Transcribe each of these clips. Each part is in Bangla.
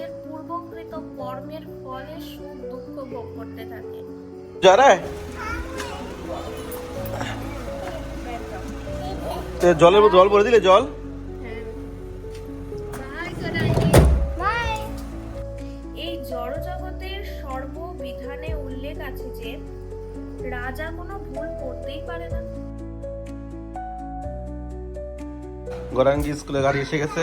নিজের পূর্বকৃত কর্মের ফলে সুখ দুঃখ ভোগ করতে থাকে। যারা জলের জল ভরে দিলে জল? এই জড়জগতের সর্ববিধানে উল্লেখ আছে যে রাজা কোনো ভুল করতেই পারে না। গরাঙ্গি স্কুলে গাড়ি এসে গেছে।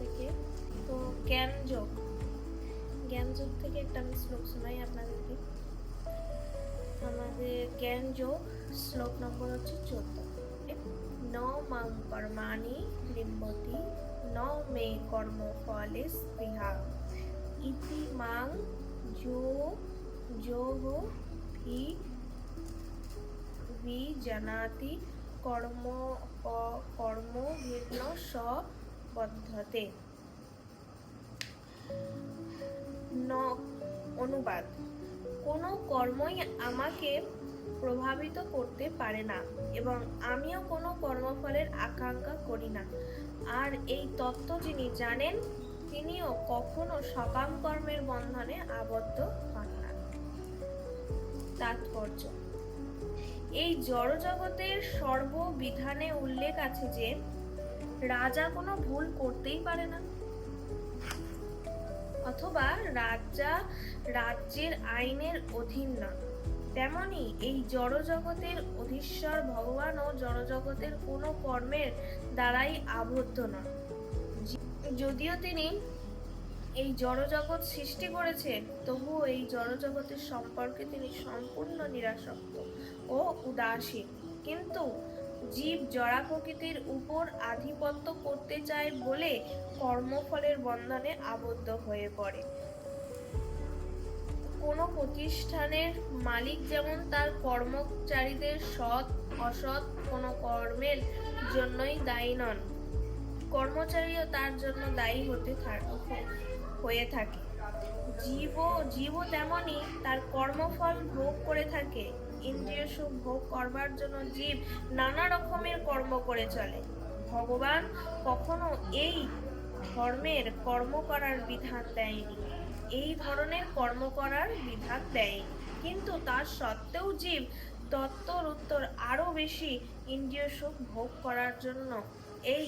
থেকে। তো জ্ঞান যোগ জ্ঞান যোগ থেকে একটা আমি শ্লোক শোনাই আপনাদেরকে। আমাদের জ্ঞান যোগ শ্লোক নম্বর হচ্ছে চোদ্দ। ন মাং কর্মাণি লিম্বতি, ন মে কর্ম ফলে স্পৃহা। ইতি মাং যো, যোগ ভি জানাতি কর্ম কর্ম ভিন্ন সবদ্ধতে ন, অনুবাদ। কোনো কর্মই আমাকে প্রভাবিত করতে পারে না এবং আমিও কোনো কর্মফলের আকাঙ্ক্ষা করি না। আর এই তত্ত্ব যিনি জানেন, তিনিও কখনো সকাম কর্মের বন্ধনে আবদ্ধ হন না। তাৎপর্য। এই জড়জগতের সর্ববিধানে উল্লেখ আছে যে রাজা কোনো ভুল করতেই পারে না। অথবা রাজা রাজ্যের আইনের অধীন নন তেমনি এই জড়জগতের অধীশ্বর ভগবান ও জড়জগতের কোনো কর্মের দ্বারাই আবদ্ধ নন। যদিও তিনি এই জড়জগৎ সৃষ্টি করেছেন, তবুও এই জড়জগতের সম্পর্কে তিনি সম্পূর্ণ নিরাসক্ত ও উদাসীন। কিন্তু জীব জড়া প্রকৃতির উপর আধিপত্য করতে চায় বলে কর্মফলের বন্ধনে আবদ্ধ হয়ে পড়ে। কোনো প্রতিষ্ঠানের মালিক যেমন তার কর্মচারীদের সৎ, অসৎ কোনো কর্মের জন্যই দায়ী নন, কর্মচারীও তার জন্য দায়ী হতে হয়ে থাকে। জীব জীবও তেমনই তার কর্মফল ভোগ করে থাকে। ইন্দ্রিয় সুখ ভোগ করবার জন্য জীব নানা রকমের কর্ম করে চলে। ভগবান কখনো এই ধর্মের কর্ম করার বিধান দেয়নি। এই ধরনের কর্ম করার বিধান দেয়নি। কিন্তু তার সত্ত্বেও জীব তত্তর উত্তর আরও বেশি ইন্দ্রিয় সুখ ভোগ করার জন্য এই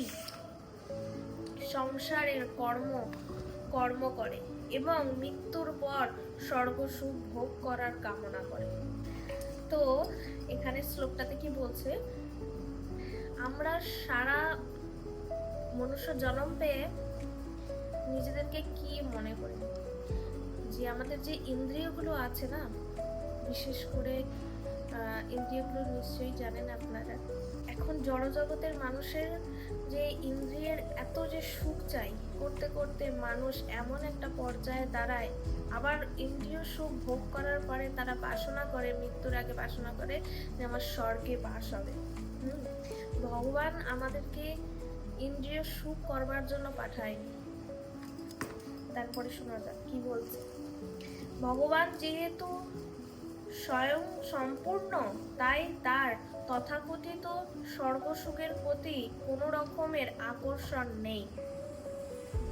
সংসারের কর্ম কর্ম করে এবং মৃত্যুর পর স্বর্গ সুখ ভোগ করার কামনা করে। তো এখানে শ্লোকটাতে কি বলছে? আমরা সারা মনুষ্য জন্ম পেয়ে নিজেদেরকে কি মনে করি? যে আমাদের যে ইন্দ্রিয়গুলো আছে না, বিশেষ করে ইন্দ্রিয়গুলো নিশ্চয়ই জানেন আপনারা। এখন জড়জগতের মানুষের যে ইন্দ্রিয়ের এত যে সুখ চাই, করতে করতে মানুষ এমন একটা পর্যায়ে দাঁড়ায়, আবার ইন্দ্রিয় সুখ ভোগ করার পরে তারা বাসনা করে, মৃত্যুর আগে বাসনা করে যে আমার স্বর্গে বাস হবে। ভগবান আমাদেরকে ইন্দ্রিয় সুখ করবার জন্য পাঠায়নি তারপরে শোনা যাক, কি বলছে? ভগবান যেহেতু স্বয়ং সম্পূর্ণ, তাই তার তথাকথিত স্বর্গসুখের প্রতি কোনো রকমের আকর্ষণ নেই।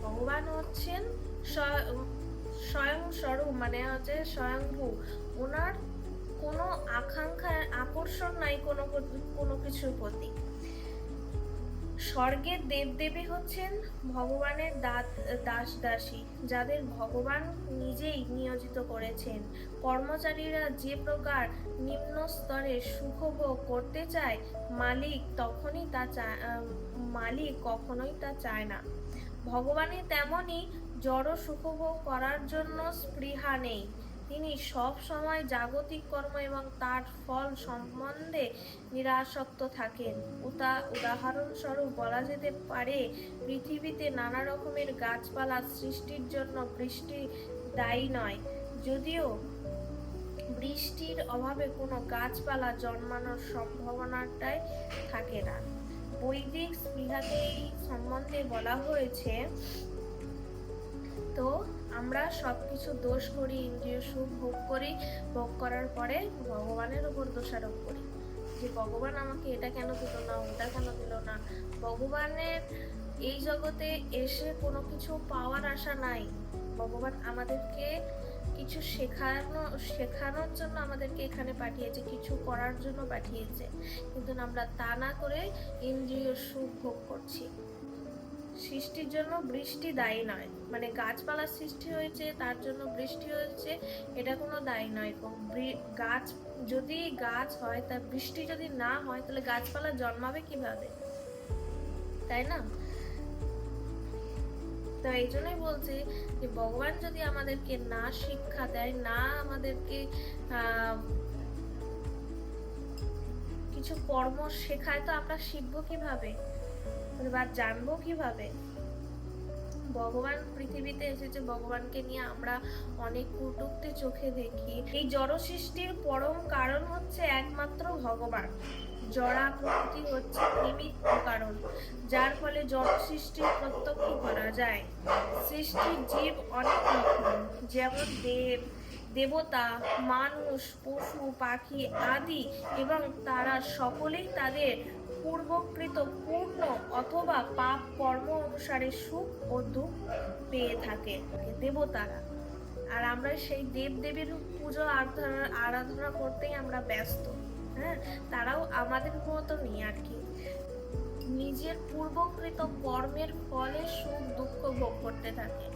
ভগবান হচ্ছেন স্বয়- স্বরূপ মানে হচ্ছে স্বয়ংভূ। ওনার কোনো আকাঙ্ক্ষার আকর্ষণ নাই কোনো কোনো কিছুর প্রতি। স্বর্গের দেবদেবী হচ্ছেন ভগবানের দাস দাস যাদের ভগবান নিজেই নিয়োজিত করেছেন। কর্মচারীরা যে প্রকার নিম্ন স্তরে সুখভোগ করতে চায়, মালিক তখনই তা চায় মালিক কখনোই তা চায় না। ভগবানের তেমনই জড় সুখভোগ করার জন্য স্পৃহা নেই। তিনি সব সময় জাগতিক কর্ম এবং তার ফল সম্বন্ধে নিরাসক্ত থাকেন। উতা, উদাহরণস্বরূপ বলা যেতে পারে, পৃথিবীতে নানা রকমের গাছপালা সৃষ্টির জন্য বৃষ্টি দায়ী নয়। যদিও বৃষ্টির অভাবে কোনো গাছপালা জন্মানোর সম্ভাবনাটাই থাকে না। বৈদিক স্পৃহাতে এই সম্বন্ধে বলা হয়েছে, তো আমরা সব কিছু দোষ করি, ইন্দ্রিয় সুখ ভোগ করি, ভোগ করার পরে ভগবানের উপর দোষারোপ করি। যে ভগবান আমাকে এটা কেন দিল না, ওটা কেন দিল না? ভগবানের এই জগতে এসে কোনো কিছু পাওয়ার আশা নাই। ভগবান আমাদেরকে কিছু শেখানো, শেখানোর জন্য আমাদেরকে এখানে পাঠিয়েছে, কিছু করার জন্য পাঠিয়েছে। কিন্তু আমরা তা না করে ইন্দ্রিয় সুখ ভোগ করছি। সৃষ্টির জন্য বৃষ্টি দায়ী নয়। মানে গাছপালা সৃষ্টি হয়েছে, তার জন্য বৃষ্টি হয়েছে, এটা কোনো দায়ী নয়। গাছ, যদি গাছ হয়, তা বৃষ্টি যদি না হয়, তাহলে গাছপালা জন্মাবে কীভাবে? তাই না? তো এই জন্যই বলছি যে, ভগবান যদি আমাদেরকে না শিক্ষা দেয়, না আমাদেরকে কিছু কর্ম শেখায় তো আমরা শিখব কীভাবে? বা জানব কীভাবে? ভগবান পৃথিবীতে এসেছে, ভগবানকে নিয়ে আমরা অনেক কটূক্তি চোখে দেখি। এই জড় সৃষ্টির পরম কারণ হচ্ছে একমাত্র ভগবান। জড়া প্রকৃতি হচ্ছে নিমিত্ত কারণ, যার ফলে জড় সৃষ্টির প্রত্যক্ষ করা যায়। সৃষ্টির জীব অনেক রকম, যেমন দেব দেবতা, মানুষ, পশু, পাখি আদি এবং তারা সকলেই তাদের পূর্বকৃত পূর্ণ অথবা পাপ কর্ম অনুসারে সুখ ও দুঃখ পেয়ে থাকে দেবতারা। আর আমরা সেই দেব দেবীর পুজো আরাধনা আরাধনা করতেই আমরা ব্যস্ত হ্যাঁ? তারাও আমাদের মতনই আর কি। নিজের পূর্বকৃত কর্মের ফলে সুখ, দুঃখ ভোগ করতে থাকে।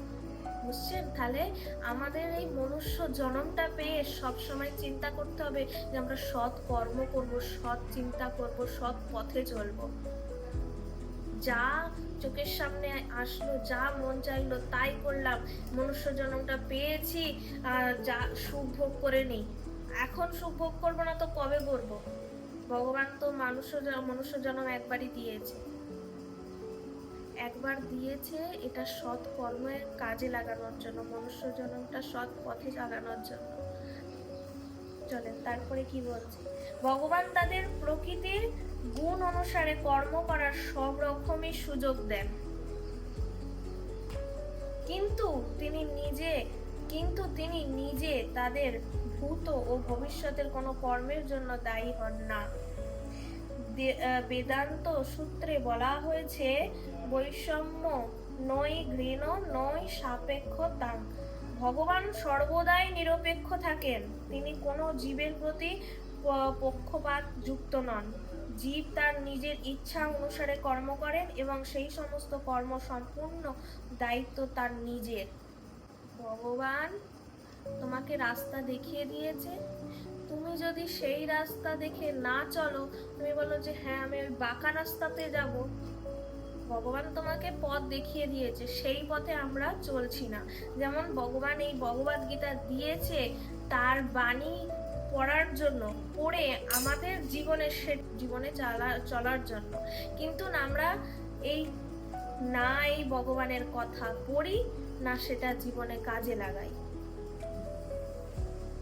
বুঝছেন? তাহলে আমাদের এই মনুষ্য জনমটা পেয়ে সব সময় চিন্তা করতে হবে যে আমরা সৎ কর্ম করব, সৎ চিন্তা করব, সৎ পথে চলবো। যা চোখের সামনে আসলো, যা মন চাইলো, তাই করলাম। মনুষ্য জনমটা পেয়েছি, আর যা সুখ ভোগ করে নিই। এখন সুখ ভোগ করব না তো কবে করব? ভগবান তো মানুষ মনুষ্য জনম একবারই দিয়েছে। একবার দিয়েছে, এটা সৎ কর্মের কাজে লাগানোর জন্য, মনুষ্য জন্মটা সৎ পথে লাগানোর জন্য। চলেন, তারপরে কি বলছে? ভগবান তাদের প্রকৃতির গুণ অনুসারে কর্ম করার সব রকমই সুযোগ দেন। কিন্তু তিনি নিজে, কিন্তু তিনি নিজে তাদের ভূত ও ভবিষ্যতের কোনো কর্মের জন্য দায়ী হন না। বেদান্ত সূত্রে বলা হয়েছে, বৈষম্য নই ঘৃণ নই সাপেক্ষ তাং। ভগবান সর্বদাই নিরপেক্ষ থাকেন। তিনি কোনো জীবের প্রতি পক্ষপাত যুক্ত নন। জীব তার নিজের ইচ্ছা অনুসারে কর্ম করেন এবং সেই সমস্ত কর্ম সম্পূর্ণ দায়িত্ব তার নিজের। ভগবান তোমাকে রাস্তা দেখিয়ে দিয়েছে। তুমি যদি সেই রাস্তা দেখে না চলো, তুমি বলো যে হ্যাঁ আমি ওই বাঁকা রাস্তাতে যাব। ভগবান তোমাকে পথ দেখিয়ে দিয়েছে, সেই পথে আমরা চলছি না। যেমন ভগবান এই ভগবদ গীতা দিয়েছে, তার বাণী পড়ার জন্য, পড়ে আমাদের জীবনে সে, জীবনে চালা, চলার জন্য। কিন্তু আমরা এই, না এই ভগবানের কথা পড়ি, না সেটা জীবনে কাজে লাগাই।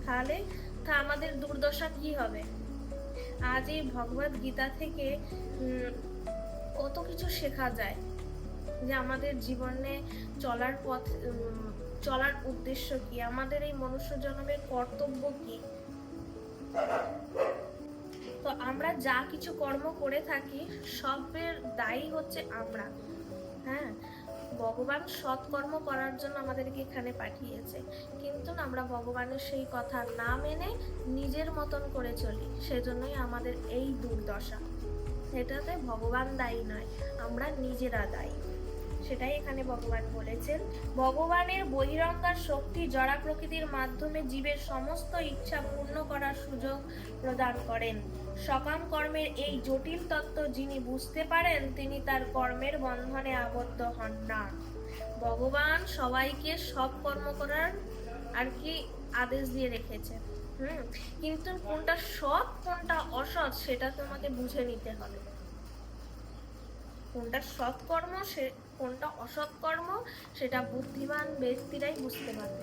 তাহলে তা আমাদের দুর্দশা কি হবে? আজ এই ভগবত গীতা থেকে কত কিছু শেখা যায় যে আমাদের জীবনে চলার পথ চলার উদ্দেশ্য কি? আমাদের এই মনুষ্য জন্মের কর্তব্য কি? তো আমরা যা কিছু কর্ম করে থাকি, সবের দায়ী হচ্ছে আমরা। হ্যাঁ? ভগবান সৎকর্ম করার জন্য আমাদেরকে এখানে পাঠিয়েছে। কিন্তু আমরা ভগবানের সেই কথা না মেনে নিজের মতন করে চলি, সেজন্যই আমাদের এই দুর্দশা। সেটাতে ভগবান দায়ী নয়, আমরা নিজেরা দায়ী। সেটাই এখানে ভগবান বলেছেন। ভগবানের বহিরঙ্গার শক্তি জড়া প্রকৃতির মাধ্যমে জীবের সমস্ত ইচ্ছা পূর্ণ করার সুযোগ প্রদান করেন। সকাম কর্মের এই জটিল তত্ত্ব যিনি বুঝতে পারেন, তিনি তার কর্মের বন্ধনে আবদ্ধ হন না। ভগবান সবাইকে সব কর্ম করার আর কি আদেশ দিয়ে রেখেছে হুম, কিন্তু কোনটা সৎ, কোনটা অসৎ, সেটা তোমাকে বুঝে নিতে হবে। কোনটা সৎ কর্ম সে কোনটা অসৎ কর্ম সেটা বুদ্ধিমান ব্যক্তিরাই বুঝতে পারবে।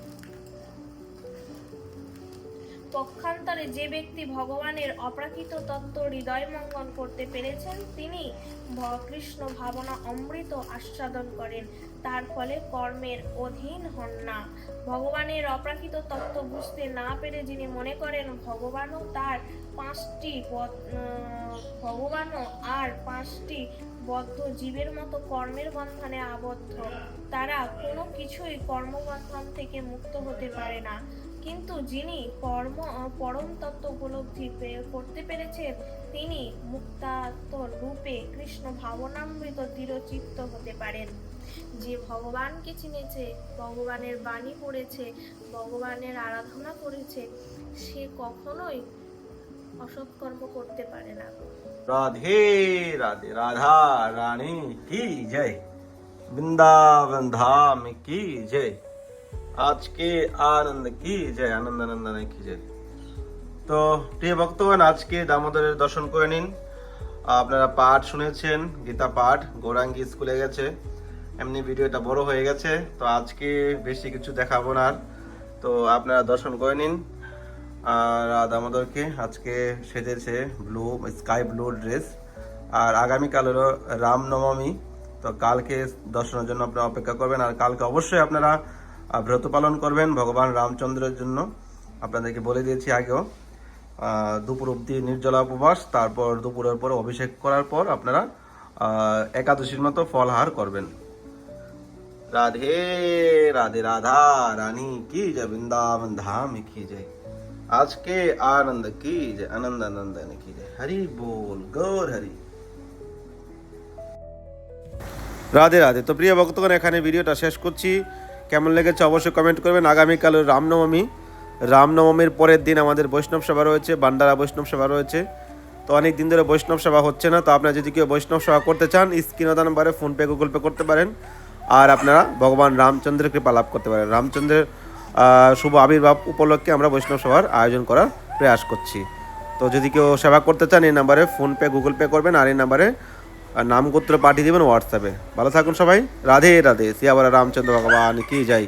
পক্ষান্তরে যে ব্যক্তি ভগবানের অপ্রাকৃত তত্ত্ব হৃদয় মঙ্গন করতে পেরেছেন, তিনি কৃষ্ণ ভাবনা অমৃত আস্বাদন করেন। তার ফলে কর্মের অধীন হন না। ভগবানের অপ্রাকৃত তত্ত্ব বুঝতে না পেরে যিনি মনে করেন ভগবানও তার পাঁচটি ভগবানও আর পাঁচটি বদ্ধ জীবের মতো কর্মের বন্ধনে আবদ্ধ। তারা কোনো কিছুই কর্মবন্ধন থেকে মুক্ত হতে পারে না। কিন্তু যিনি কর্ম পরম তত্ত্ব উপলব্ধি করতে পেরেছেন, তিনি মুক্তাত্মর রূপে কৃষ্ণ ভাবনামৃত দৃঢ়চিত্ত হতে পারেন। যে ভগবানকে চিনেছে, ভগবানের বাণী পড়েছে, ভগবানের আরাধনা করেছে, সে কখনোই অসৎকর্ম করতে পারে না। রাধে রাধে, রাধা রানী কি জয়? বৃন্দাবন ধাম কি জয়? আজকে আনন্দ কি জয়? আনন্দ আনন্দন কি জয়? তো প্রিয় ভক্তগণ, আজকে দামোদরের দর্শন করে নিন। আপনারা পাঠ শুনেছেন, গীতা পাঠ, গৌরাঙ্গি স্কুলে গেছে। এমনি ভিডিওটা বড় হয়ে গেছে, তো আজকে বেশি কিছু দেখাবো না আর। তো আপনারা দর্শন করে নিন। আর দামোদরকে আজকে সেজেছে ব্লু স্কাই ব্লু ড্রেস আর আগামীকাল হলো রামনবমী। তো কালকে দর্শনের জন্য আপনারা অপেক্ষা করবেন। আর কালকে অবশ্যই আপনারা ব্রত পালন করবেন ভগবান রামচন্দ্রের জন্য। আপনাদেরকে বলে দিয়েছি আগেও। দুপুর অবধি নির্জলা উপবাস, তারপর দুপুরের পর অভিষেক করার পর আপনারা একাদশীর মতো ফলহার করবেন। রাধে রাধে রাধা, রানী, কি জয় বৃন্দাবন ধাম, কি জয় আজকে আনন্দ কি জয় আনন্দ আনন্দ কি জয় হরি বল, গৌর হরি। রাধে রাধে। তো প্রিয় ভক্তগণ, এখানে ভিডিওটা শেষ করছি। কেমন লেগেছে অবশ্যই কমেন্ট করবেন। আগামীকাল রামনবমী। রামনবমীর পরের দিন আমাদের বৈষ্ণব সভা রয়েছে বান্ডারা বৈষ্ণব সভা রয়েছে। তো অনেক দিন ধরে বৈষ্ণব সভা হচ্ছে না, তো আপনারা যদি কেউ বৈষ্ণব সভা করতে চান স্ক্রিনদান নাম্বারে ফোনপে, গুগল পে করতে পারেন। আর আপনারা ভগবান রামচন্দ্রের কৃপা লাভ করতে পারেন। রামচন্দ্রের শুভ আবির্ভাব উপলক্ষে আমরা বৈষ্ণব সভার আয়োজন করার প্রয়াস করছি। তো যদি কেউ সেবা করতে চান, এই নাম্বারে ফোনপে, গুগল পে করবেন আর এই নাম্বারে আর নামগোত্র পাঠিয়ে দেবেন হোয়াটসঅ্যাপে। ভালো থাকুন সবাই। রাধে রাধে। সিয়াবার রামচন্দ্র ভগবান, কি যাই